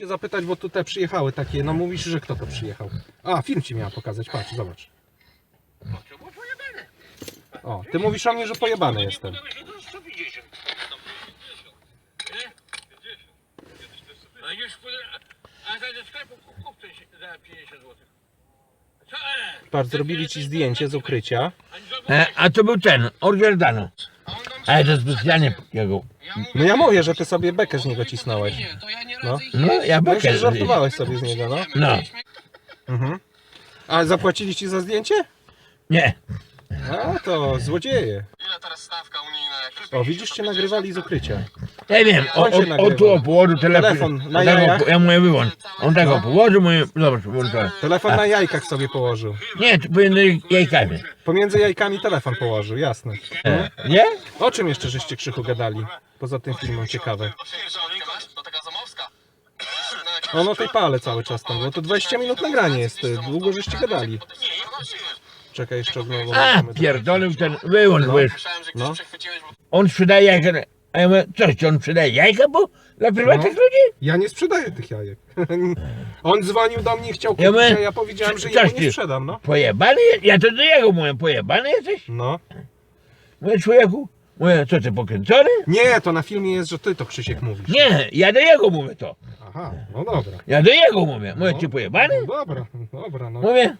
Cię zapytać, bo tutaj przyjechały takie, no mówisz, że kto to przyjechał. A, film ci miała pokazać, patrz, zobacz. O, ty mówisz o mnie, że pojebany jestem. Nie że to 150. Nie? A już pójdę- a za do sklepu kup- kup coś za 50 zł. Co? Patrz, zrobili ci zdjęcie z ukrycia. E, a to był ten, Orgierdano. Ale to specjalnie jego. No ja mówię, że ty sobie bekę z niego cisnąłeś. No. No, ja No bekę. się żartowałeś sobie z niego, no. No, Mhm. A zapłacili ci za zdjęcie? nie. A, to złodzieje. Ile teraz stawka unijna? O, widzisz, cię nagrywali z ukrycia. Ja wiem, o, On się o, o nagrywa. tu o położył telefon. Telefon na on tak jajach? o, ja mówię wyłącz. On tak o położył, mówię, zobacz, włączę. Telefon na jajkach sobie położył. Nie, pomiędzy jajkami. Pomiędzy jajkami telefon położył, jasne. E, nie? O czym jeszcze żeście krzychu gadali? Poza tym filmem ciekawe. Pierdolkę masz? To taka zamowska. Na jakimś On o tej pale cały czas tam, bo to 20 minut nagranie jest, ty. długo żeście gadali. Czekaj, jeszcze znowu. A, pierdolił ten, że No. bo On sprzedaje jajka. A ja mówię, coś, czy on sprzedaje jajka, bo dla prywatnych No. ludzi? Ja nie sprzedaję tych jajek. On dzwonił do mnie, chciał Ja kupić, mówię, a ja powiedziałem, że coś ja ty- nie sprzedam, no. Pojebany? je- Ja to do jego mówię, pojebany jesteś? No. Mówię, człowieku, mówię, co ty pokręcony? Nie, to na filmie jest, że ty to Krzysiek mówisz. Nie, ja do jego mówię to. Aha, no dobra. Ja do jego mówię. Mówię, No. ty pojebany? No dobra, dobra, no. Mówię,